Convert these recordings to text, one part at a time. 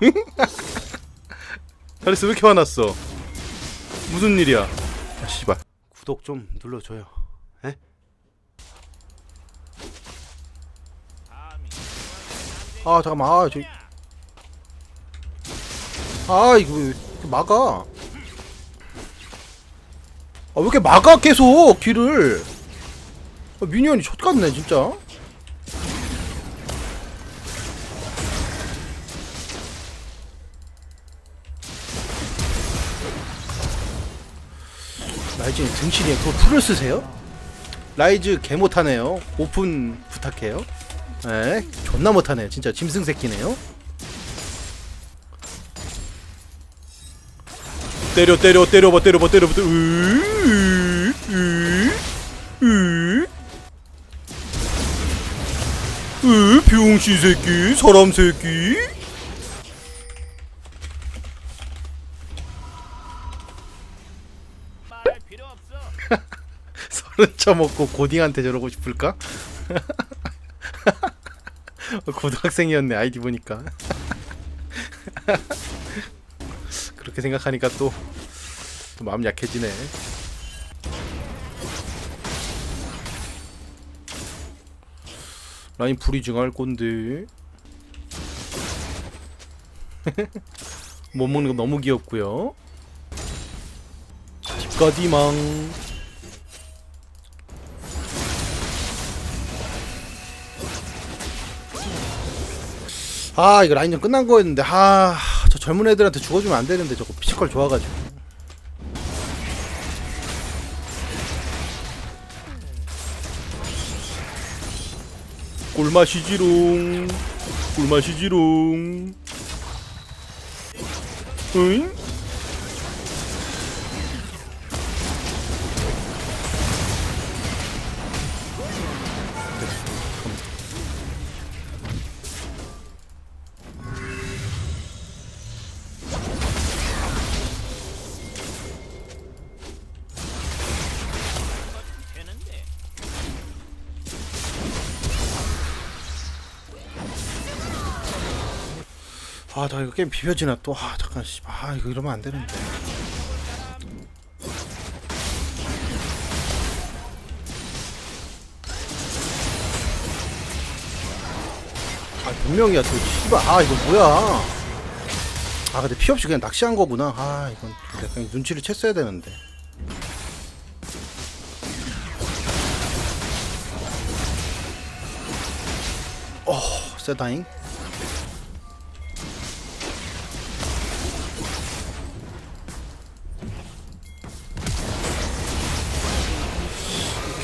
에? 아 잠깐만. 아 저... 아 이거 왜 이렇게 막아? 아 왜 이렇게 막아 계속 길을? 아, 미니언이 좆같네 진짜. 라이즈님 등신이에 그거 풀을 쓰세요? 라이즈 개 못하네요. 오픈 부탁해요 에 존나 못하네 진짜 짐승 새끼네요 때려 때려 때려봐 때려봐 때려봐 때려 으, 으, 으, 으, 병신 새끼 사람 새끼 말할 필요 없어. 서른 쳐먹고 고딩한테 저러고 싶을까? 고등학생이었네 아이디 보니까. 그렇게 생각하니까 또, 또 마음 약해지네. 라인 불이 증할 건데 못 먹는 거 너무 귀엽고요. 집가디망 아 이거 라인전 끝난 거였는데. 아 저 젊은 애들한테 죽어주면 안 되는데 저거 피지컬 좋아가지고. 꿀맛이지롱. 꿀맛이지롱. 응? 되 아, 나 이거 게임 비벼지나 또. 아, 잠깐 씨. 아, 이거 이러면 안 되는데. 아, 분명이야. 또 씨발. 아, 이거 뭐야? 아, 근데 피 없이 그냥 낚시한 거구나. 아, 이건 약간 눈치를 챘어야 되는데. 어, 세다잉.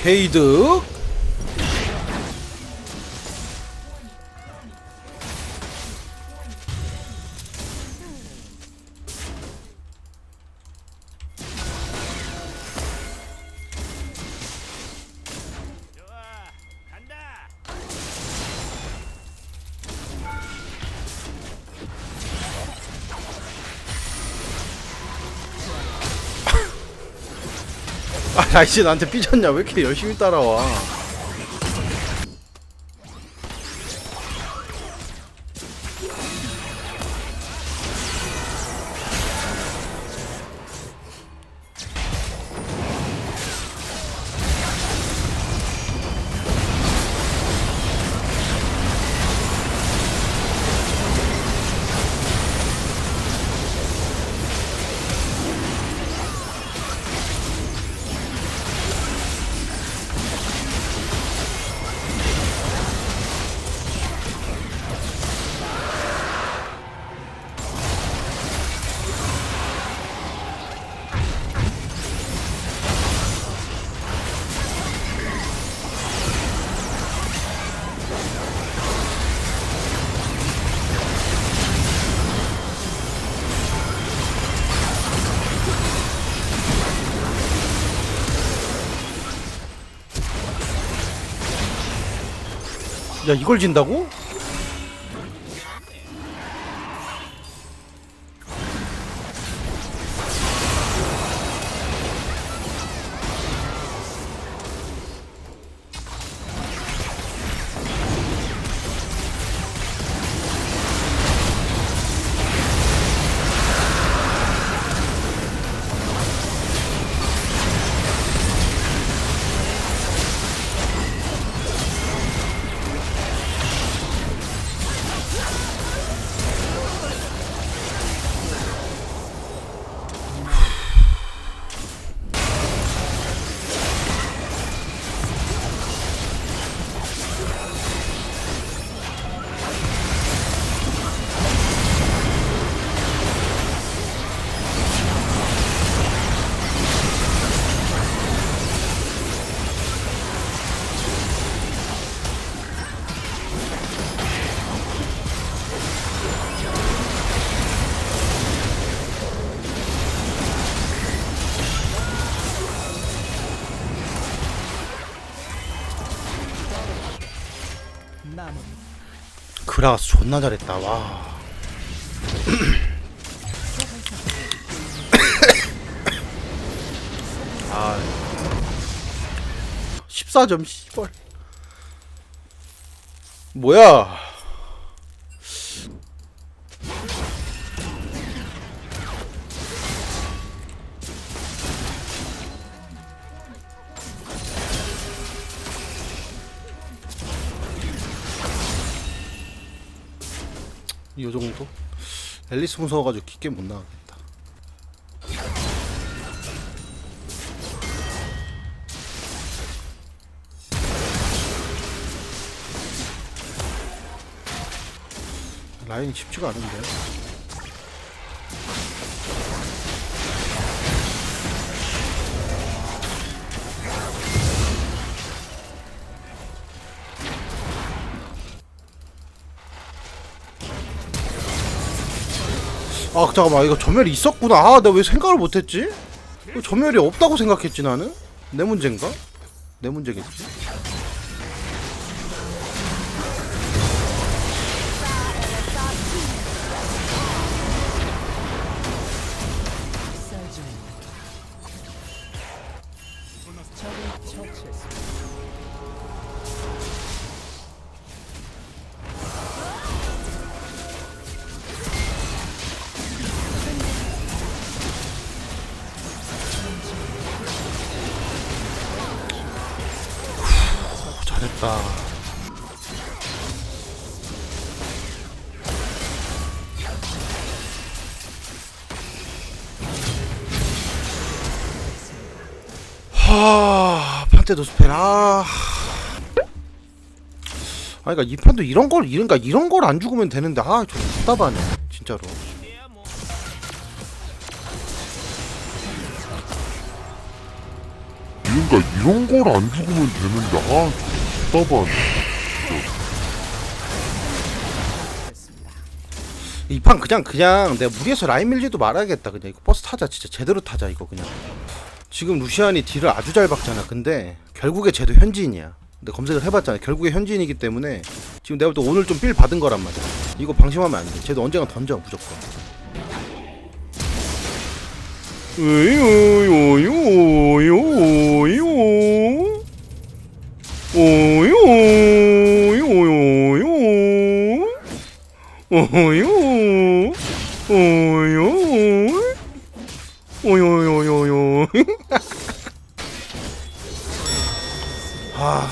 게이득 아 라이씨 나한테 삐졌냐? 왜 이렇게 열심히 따라와 야 이걸 진다고? 그라가스 존나 잘했다 와. 아. 14점 씨발. 뭐야 이 정도? 앨리스 무서워가지고 깊게 못 나가겠다. 라인이 쉽지가 않은데. 아 잠깐만 이거 전멸이 있었구나 아 내가 왜 생각을 못했지? 이거 전멸이 없다고 생각했지 나는? 내 문제인가? 내 문제겠지? 처치했습니다. 잘했다. 하 판테도 스펠 아 아, 그니까 이 판도 이런 걸, 이런가 이런 걸 안 죽으면 되는데, 아, 좀 답답하네, 진짜로. 그러니까 이런 걸 안 죽으면 되는데 아 답답하네 이판 그냥 그냥 내가 무리해서 라인 밀지도 말아야겠다 그냥. 이거 버스 타자 진짜 제대로 타자 이거 그냥. 지금 루시안이 딜을 아주 잘 박잖아. 근데 결국에 쟤도 현지인이야. 근데 검색을 해봤잖아. 결국에 현지인이기 때문에 지금 내가 볼때 오늘 좀필 받은 거란 말이야. 이거 방심하면 안돼. 쟤도 언젠가 던져 무조건. 오요요요요 오요 오요 오요요요요 아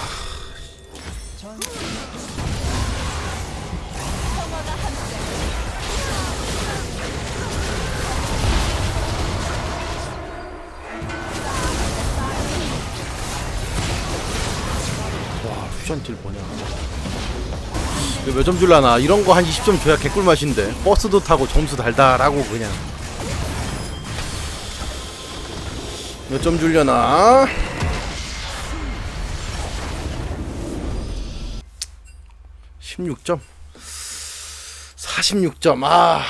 와, 퓨전 딜 뭐냐. 몇점 줄라나? 이런 거 한 20점 줘야 개꿀 맛인데. 버스도 타고 점수 달달하고 그냥. 몇 점 줄려나? 16점? 46점. 아.